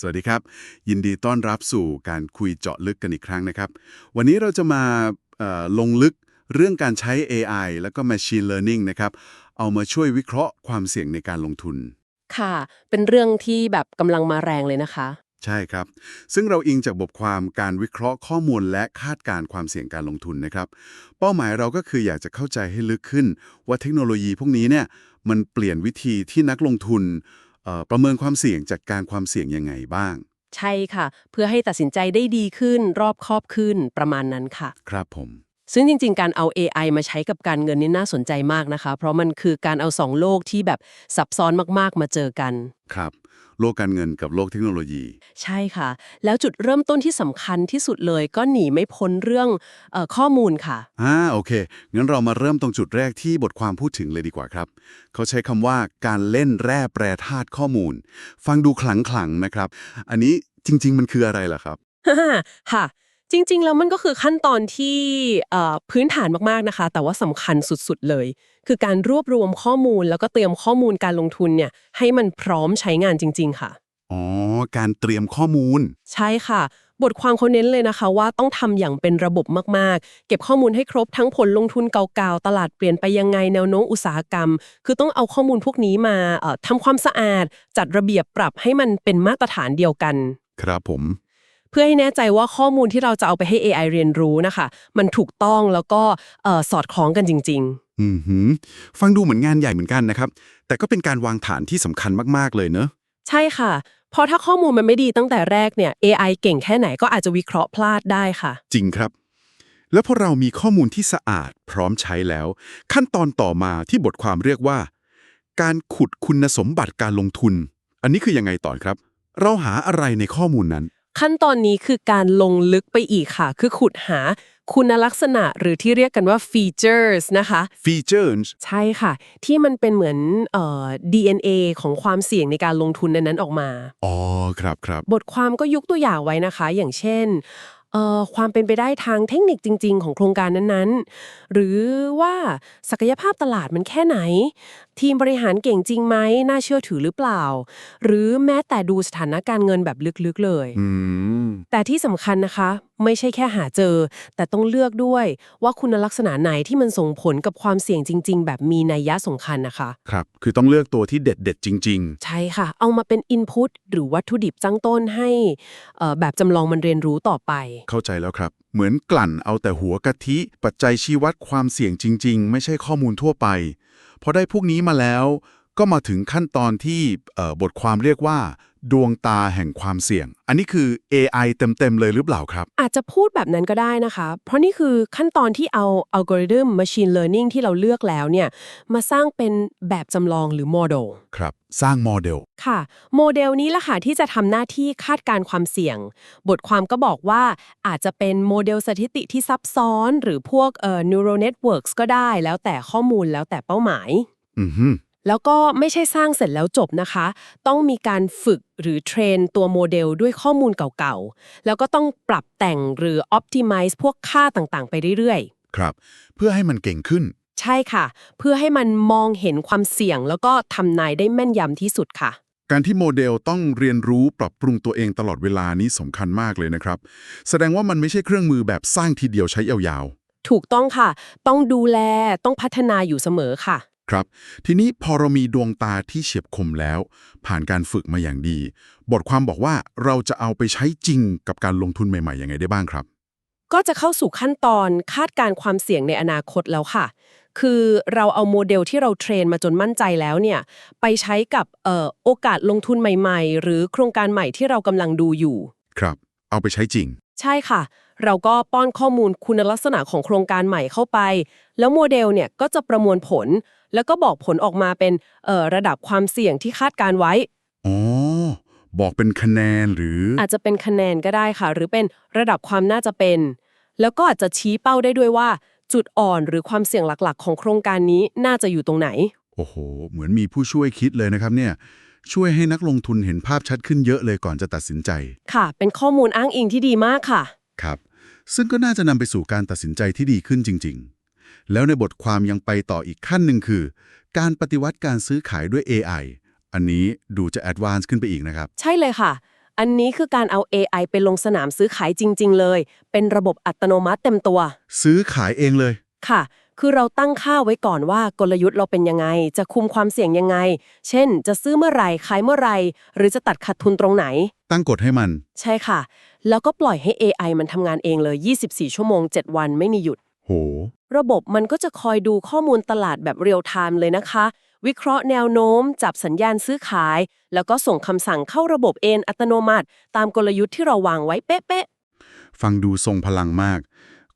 สวัสดีครับ ยินดีต้อนรับสู่การคุยเจาะลึกกันอีกครั้งนะครับ วันนี้เราจะมาเอ่อลงลึกเรื่องการใช้ AI แล้วก็ Machine Learning นะครับ เอามาช่วยวิเคราะห์ความเสี่ยงในการลงทุน ค่ะ เป็นเรื่องที่แบบกำลังมาแรงเลยนะคะ ใช่ครับ ซึ่งเราอิงจากบทความการวิเคราะห์ข้อมูลและคาดการณ์ความเสี่ยงการลงทุนนะครับ เป้าหมายเราก็คืออยากจะเข้าใจให้ลึกขึ้น ว่าเทคโนโลยีพวกนี้เนี่ยมันเปลี่ยนวิธีที่นักลงทุนเอ่อ ประเมินความเสี่ยงจากการความเสี่ยงยังไงบ้าง ใช่ค่ะ เพื่อให้ตัดสินใจได้ดีขึ้นรอบคอบขึ้นประมาณนั้นค่ะ ครับผม ซึ่งจริง ๆ การเอา AI มาใช้กับการเงินนี่น่าสนใจมากนะคะ เพราะมันคือการเอาสองโลกที่แบบซับซ้อนมากๆมาเจอกัน ครับ โลกการเงินกับโลกเทคโนโลยี ใช่ค่ะ แล้วจุดเริ่มต้นที่สำคัญที่สุดเลยก็หนีไม่พ้นเรื่องเออข้อมูลค่ะอ่าโอเค งั้นเรามาเริ่มตรงจุดแรกที่บทความพูดถึงเลยดีกว่าครับ เขาใช้คำว่าการเล่นแร่แปรธาตุข้อมูล ฟังดูขลังๆนะครับ อันนี้จริง ๆ มันคืออะไรล่ะครับ ค่ะ จริง ๆ แล้วมันก็คือขั้นตอนที่เอ่อพื้นฐานมากๆนะคะ แต่ว่าสำคัญสุดๆเลย คือการรวบรวมข้อมูลแล้วก็เตรียมข้อมูลการลงทุนเนี่ยให้มันพร้อมใช้งานจริง ๆ ค่ะ อ๋อ การเตรียมข้อมูล ใช่ค่ะ บทความเขาเน้นเลยนะคะว่าต้องทำอย่างเป็นระบบมากๆ เก็บข้อมูลให้ครบทั้งผลลงทุนเก่าๆ ตลาดเปลี่ยนไปยังไงแนวโน้มอุตสาหกรรม คือต้องเอาข้อมูลพวกนี้มาเอ่อทำความสะอาด จัดระเบียบปรับให้มันเป็นมาตรฐานเดียวกัน ครับผม เพื่อให้แน่ใจว่าข้อมูลที่เราจะเอาไปให้ AI เรียนรู้นะคะ มันถูกต้องแล้วก็เอ่อสอดคล้องกันจริงอือหือฟังดูเหมือนงานใหญ่เหมือนกันนะครับ แต่ก็เป็นการวางฐานที่สำคัญมากๆเลยเนอะๆใช่ค่ะเพราะถ้าข้อมูลมันไม่ดีตั้งแต่แรกเนี่ย AI เก่งแค่ไหนก็อาจจะวิเคราะห์พลาดได้ค่ะ จริงครับ แล้วพอเรามีข้อมูลที่สะอาดพร้อมใช้แล้ว ขั้นตอนต่อมาที่บทความเรียกว่า การขุดคุณสมบัติการลงทุน อันนี้คือยังไงต่อครับ เราหาอะไรในข้อมูลนั้น ขั้นตอนนี้คือการลงลึกไปอีกค่ะ คือขุดหาคุณลักษณะหรือที่เรียกกันว่า features นะคะ features ใช่ค่ะ ที่มันเป็นเหมือนเอ่อ DNA ของความเสี่ยงในการลงทุนนั้นๆออกมา อ๋อ ครับครับ บทความก็ยกตัวอย่างไว้นะคะ อย่างเช่นเอ่อ ความเป็นไปได้ทางเทคนิคจริง ๆ ของโครงการนั้นๆ หรือว่าศักยภาพตลาดมันแค่ไหน ทีมบริหารเก่งจริงไหมน่าเชื่อถือหรือเปล่า หรือแม้แต่ดูสถานการณ์เงินแบบลึกๆเลยอืมแต่ที่สำคัญนะคะไม่ใช่แค่หาเจอ แต่ต้องเลือกด้วยว่าคุณลักษณะไหนที่มันส่งผลกับความเสี่ยงจริง ๆ แบบมีนัยยะสำคัญนะคะ ครับ คือต้องเลือกตัวที่เด็ดเด็ดๆจริง ใช่ค่ะ เอามาเป็นอินพุตหรือวัตถุดิบจ้างต้นให้เอ่อแบบจำลองมันเรียนรู้ต่อไป ๆ เข้าใจแล้วครับ เหมือนกลั่นเอาแต่หัวกะทิ ปัจจัยชี้วัดความเสี่ยงจริง ๆ ไม่ใช่ข้อมูลทั่วไป พอได้พวกนี้มาแล้ว ก็มาถึงขั้นตอนที่เอ่อบทความเรียกว่า ดวงตาแห่งความเสี่ยง อันนี้คือ AI เต็ม ๆ เลยหรือเปล่าครับ อาจจะพูดแบบนั้นก็ได้นะคะ เพราะนี่คือขั้นตอนที่เอาอัลกอริทึม Machine Learning ที่เราเลือกแล้วเนี่ย มาสร้างเป็นแบบจำลองหรือโมเดลครับ สร้างโมเดลค่ะ โมเดลนี้ละค่ะที่จะทำหน้าที่คาดการณ์ความเสี่ยง บทความก็บอกว่าอาจจะเป็นโมเดลสถิติที่ซับซ้อน หรือพวกเอ่อ neural networks ก็ได้ แล้วแต่ข้อมูลแล้วแต่เป้าหมาย อือฮึ แล้วก็ไม่ใช่สร้างเสร็จแล้วจบนะคะ ต้องมีการฝึกหรือเทรนตัวโมเดลด้วยข้อมูลเก่าๆ แล้วก็ต้องปรับแต่งหรือ optimize พวกค่าต่างๆ ไปเรื่อยครับ เพื่อให้มันเก่งขึ้นๆใช่ค่ะ เพื่อให้มันมองเห็นความเสี่ยง แล้วก็ทำนายได้แม่นยำที่สุดค่ะการที่โมเดลต้องเรียนรู้ปรับปรุงตัวเองตลอดเวลานี้สำคัญมากเลยนะครับ แสดงว่ามันไม่ใช่เครื่องมือแบบสร้างทีเดียวใช้ยาวถูกต้องค่ะ ต้องดูแลต้องพัฒนาอยู่เสมอค่ะๆ ครับ ทีนี้พอเรามีดวงตาที่เฉียบคมแล้ว ผ่านการฝึกมาอย่างดี บทความบอกว่าเราจะเอาไปใช้จริงกับการลงทุนใหม่ๆยังไงได้บ้างครับ ก็จะเข้าสู่ขั้นตอนคาดการณ์ความเสี่ยงในอนาคตแล้วค่ะ คือเราเอาโมเดลที่เราเทรนมาจนมั่นใจแล้วเนี่ยไปใช้กับเอ่อโอกาสลงทุนใหม่ๆ หรือโครงการใหม่ที่เรากำลังดูอยู่ ครับ เอาไปใช้จริง ใช่ค่ะ เราก็ป้อนข้อมูลคุณลักษณะของโครงการใหม่เข้าไป แล้วโมเดลเนี่ยก็จะประมวลผล แล้วก็บอกผลออกมาเป็นเอ่อระดับความเสี่ยงที่คาดการไว้ อ๋อ บอกเป็นคะแนนหรือ อาจจะเป็นคะแนนก็ได้ค่ะ หรือเป็นระดับความน่าจะเป็น แล้วก็อาจจะชี้เป้าได้ด้วยว่า จุดอ่อนหรือความเสี่ยงหลักๆ ของโครงการนี้น่าจะอยู่ตรงไหน โอ้โห เหมือนมีผู้ช่วยคิดเลยนะครับเนี่ย ช่วยให้นักลงทุนเห็นภาพชัดขึ้นเยอะเลยก่อนจะตัดสินใจ ค่ะ เป็นข้อมูลอ้างอิงที่ดีมากค่ะ ครับ ซึ่งก็น่าจะนำไปสู่การตัดสินใจที่ดีขึ้นจริง ๆ แล้วในบทความยังไปต่ออีกขั้นหนึ่งคือ การปฏิวัติการซื้อขายด้วย AI อันนี้ดูจะแอดวานซ์ขึ้นไปอีกนะครับ ใช่เลยค่ะ อันนี้คือการเอา AI ไปลงสนามซื้อขายจริง ๆ เลย เป็นระบบอัตโนมัติเต็มตัว ซื้อขายเองเลยค่ะ คือเราตั้งค่าไว้ก่อนว่ากลยุทธ์เราเป็นยังไง จะคุมความเสี่ยงยังไง เช่น จะซื้อเมื่อไหร่ ขายเมื่อไหร่ หรือจะตัดขาดทุนตรงไหน ตั้งกฎให้มัน ใช่ค่ะ แล้วก็ปล่อยให้ AI มันทำงานเองเลย 24 ชั่วโมง 7 วันไม่มีหยุด โห ระบบมันก็จะคอยดูข้อมูลตลาดแบบเรียลไทม์เลยนะคะ วิเคราะห์แนวโน้ม จับสัญญาณซื้อขาย แล้วก็ส่งคำสั่งเข้าระบบเองอัตโนมัติ ตามกลยุทธ์ที่เราวางไว้เป๊ะฟังดูทรงพลังมาก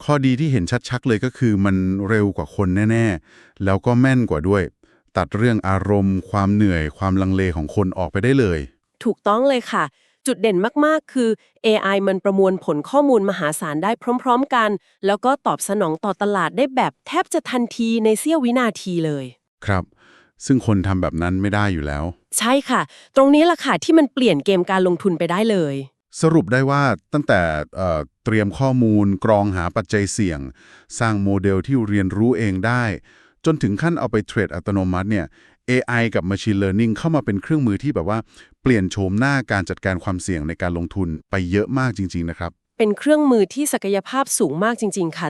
ข้อดีที่เห็นชัดๆเลยก็คือมันเร็วกว่าคนแน่ ๆ แล้วก็แม่นกว่าด้วย ตัดเรื่องอารมณ์ ความเหนื่อย ความลังเลของคนออกไปได้เลย ๆ ถูกต้องเลยค่ะ จุดเด่นมากๆ คือ AI มันประมวลผลข้อมูลมหาศาลได้พร้อม ๆ กัน แล้วก็ตอบสนองต่อตลาดได้แบบแทบจะทันทีในเสี้ยววินาทีเลย ครับ ซึ่งคนทำแบบนั้นไม่ได้อยู่แล้ว ใช่ค่ะ ตรงนี้ล่ะค่ะที่มันเปลี่ยนเกมการลงทุนไปได้เลย สรุปได้ว่าตั้งแต่เอ่อเตรียมข้อมูลกรองหาปัจจัยเสี่ยง สร้างโมเดลที่เรียนรู้เองได้ จนถึงขั้นเอาไปเทรดอัตโนมัติเนี่ย AI กับ Machine Learning เข้ามาเป็นเครื่องมือที่แบบว่าเปลี่ยนโฉมหน้าการจัดการความเสี่ยงในการลงทุนไปเยอะมากจริง ๆ นะครับ เป็นเครื่องมือที่ศักยภาพสูงมากจริง ๆ ค่ะ